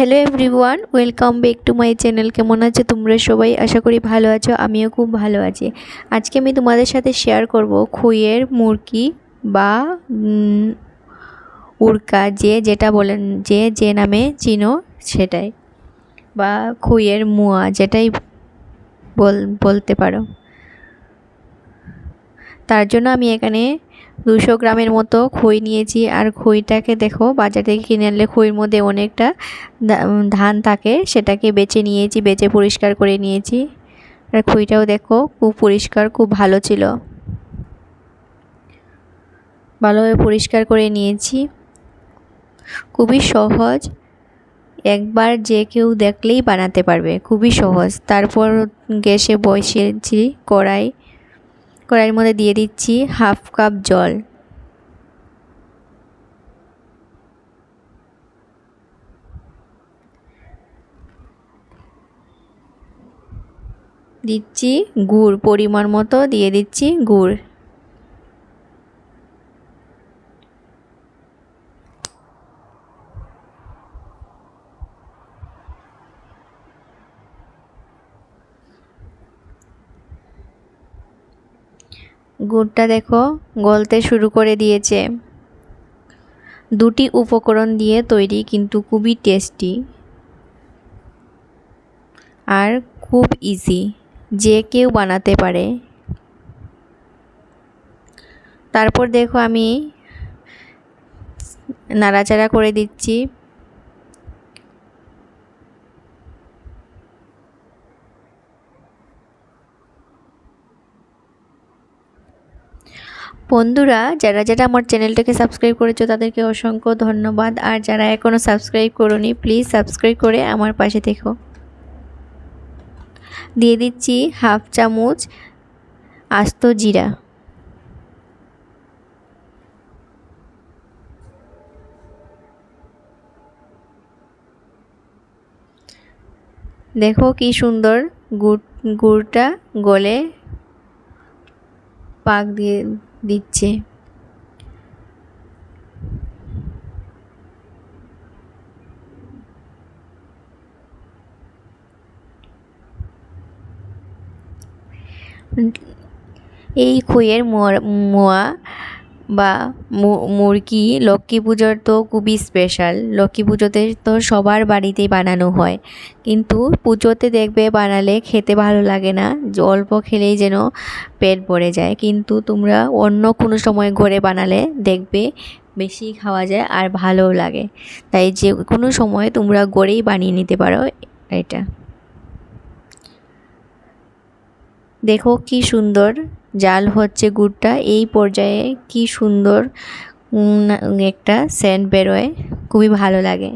Hello everyone welcome back to my channel কেমন আছো তোমরা সবাই? আশা করি ভালো আছো, আমিও খুব ভালো আছি। আজকে আমি তোমাদের সাথে শেয়ার করব খুইয়ের মুরগি বা উড়কা, যে যেটা বলেন, যে যে নামে চিনো সেটাই। বা খুইয়ের মুয়া, যেটাই বল, বলতে পারো। তার জন্য আমি এখানে দুশো গ্রামের মতো খই নিয়েছি। আর খইটাকে দেখো, বাজার থেকে কিনে আনলে খইয়ের মধ্যে অনেকটা ধান থাকে, সেটাকে বেছে নিয়েছি, বেছে পরিষ্কার করে নিয়েছি। আর খইটাও দেখো, খুব পরিষ্কার, খুব ভালো ছিল। ভালোভাবে পরিষ্কার করে নিয়েছি। খুবই সহজ। একবার যে কেউ দেখলেই বানাতে পারবে, খুবই সহজ। তারপর গ্যাসে বসিয়েছি কড়াই। কড়াইয়ের মধ্যে দিয়ে দিচ্ছি হাফ কাপ জল। দিচ্ছি গুড় পরিমাণ মতো দিয়ে দিচ্ছি গুড়। গুড়টা দেখো, গলতে শুরু করে দিয়েছে। দুটি উপকরণ দিয়ে তৈরি কিন্তু খুবই টেস্টি আর খুব ইজি যে কেউ বানাতে পারে। তারপর দেখো আমি নাড়াচাড়া করে দিচ্ছি। বন্ধুরা, যারা যারা আমার চ্যানেলটাকে সাবস্ক্রাইব করেছ, তাদেরকে অসংখ্য ধন্যবাদ। আর যারা এখনও সাবস্ক্রাইব করোনি, প্লিজ সাবস্ক্রাইব করে আমার পাশে থেকো। দিয়ে দিচ্ছি হাফ চামচ আস্ত জিরা। দেখো কি সুন্দর গুড় গুড়টা গলে পাক দিয়ে দিচ্ছে। এই খইয়ের মোয়া বা মুরগি, লক্ষ্মী পুজোর তো খুবই স্পেশাল লক্ষ্মী পুজোতে তো সবার বাড়িতেই বানানো হয়। কিন্তু পুজোতে দেখবে বানালে খেতে ভালো লাগে না। অল্প খেলেই যেন পেট ভরে যায়। কিন্তু তোমরা অন্য কোনো সময় ঘরে বানালে দেখবে বেশি খাওয়া যায় আর ভালোও লাগে। তাই যে কোনো সময় তোমরা গড়েই বানিয়ে নিতে পারো এটা। দেখো কি সুন্দর। জাল হচ্ছে গুড়টা। এই পর্যায়ে কি সুন্দর একটা সেন্ট বেরোয়। খুবই ভালো লাগে।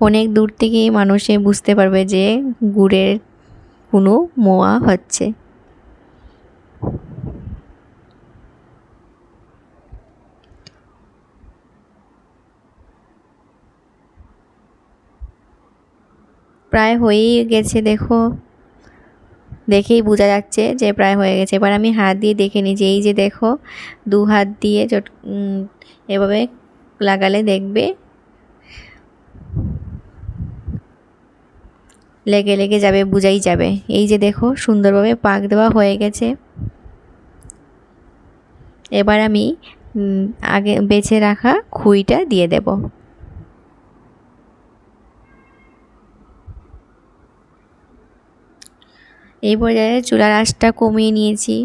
অনেক দূর থেকেই মানুষে বুঝতে পারবে যে গুড়ের কোনো মোয়া হচ্ছে। প্রায় হয়েই গেছে, দেখো। দেখেই বোঝা যাচ্ছে যে প্রায় হয়ে গেছে। এবার আমি হাত দিয়ে দেখে নিই যে এই যে দেখো, দু হাত দিয়ে চট এভাবে লাগালে দেখবে লেগে লেগে যাবে, বুঝাই যাবে। এই যে দেখো, সুন্দরভাবে পাক দেওয়া হয়ে গেছে। এবার আমি আগে বেছে রাখা খুইটা দিয়ে দেবো। এই পর্যায়ে চুলার আঁচটা কমিয়ে নিয়েছি।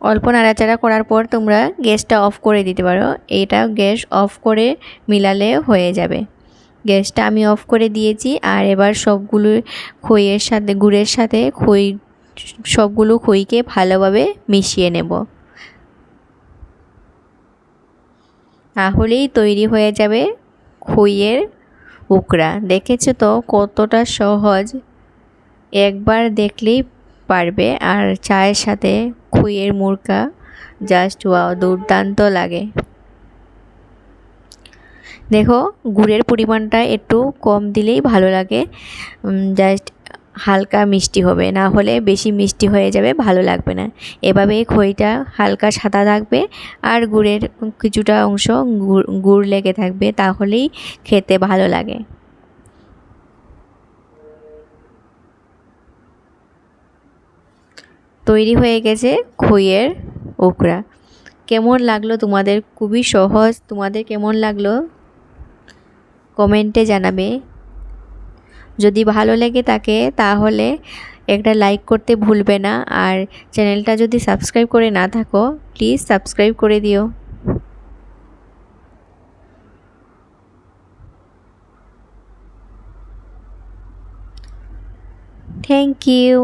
অল্প নাড়াচাড়া করার পর তোমরা গ্যাসটা অফ করে দিতে পারো। এটা গ্যাস অফ করে মিলালে হয়ে যাবে। গ্যাসটা আমি অফ করে দিয়েছি আর এবার সবগুলো খইয়ের সাথে, গুড়ের সাথে খই, সবগুলো খইকে ভালোভাবে মিশিয়ে নেব। তাহলেই তৈরি হয়ে যাবে খইয়ের উকড়া। দেখেছ তো কতটা সহজ? একবার দেখলেই পারবে। আর চায়ের সাথে খইয়ের মুরকা জাস্ট ওয়াও, দুর্দান্ত লাগে। দেখো, গুড়ের পরিমাণটা একটু কম দিলেই ভালো লাগে। জাস্ট হালকা মিষ্টি হবে, না হলে বেশি মিষ্টি হয়ে যাবে, ভালো লাগবে না। এভাবে খইটা হালকা সাদা থাকবে আর গুড়ের কিছুটা অংশ গুড় লেগে থাকবে, তাহলেই খেতে ভালো লাগে। তৈরি হয়ে গেছে খইয়ের ওকরা কেমন লাগল তোমাদের? খুবই সহজ। তোমাদের কেমন লাগল? কমেন্টে জানাবে। যদি ভালো লেগে থাকে তাহলে একটা লাইক করতে ভুলবে না। আর চ্যানেলটা যদি সাবস্ক্রাইব করে না থাকো, প্লিজ সাবস্ক্রাইব করে দিও। Thank you.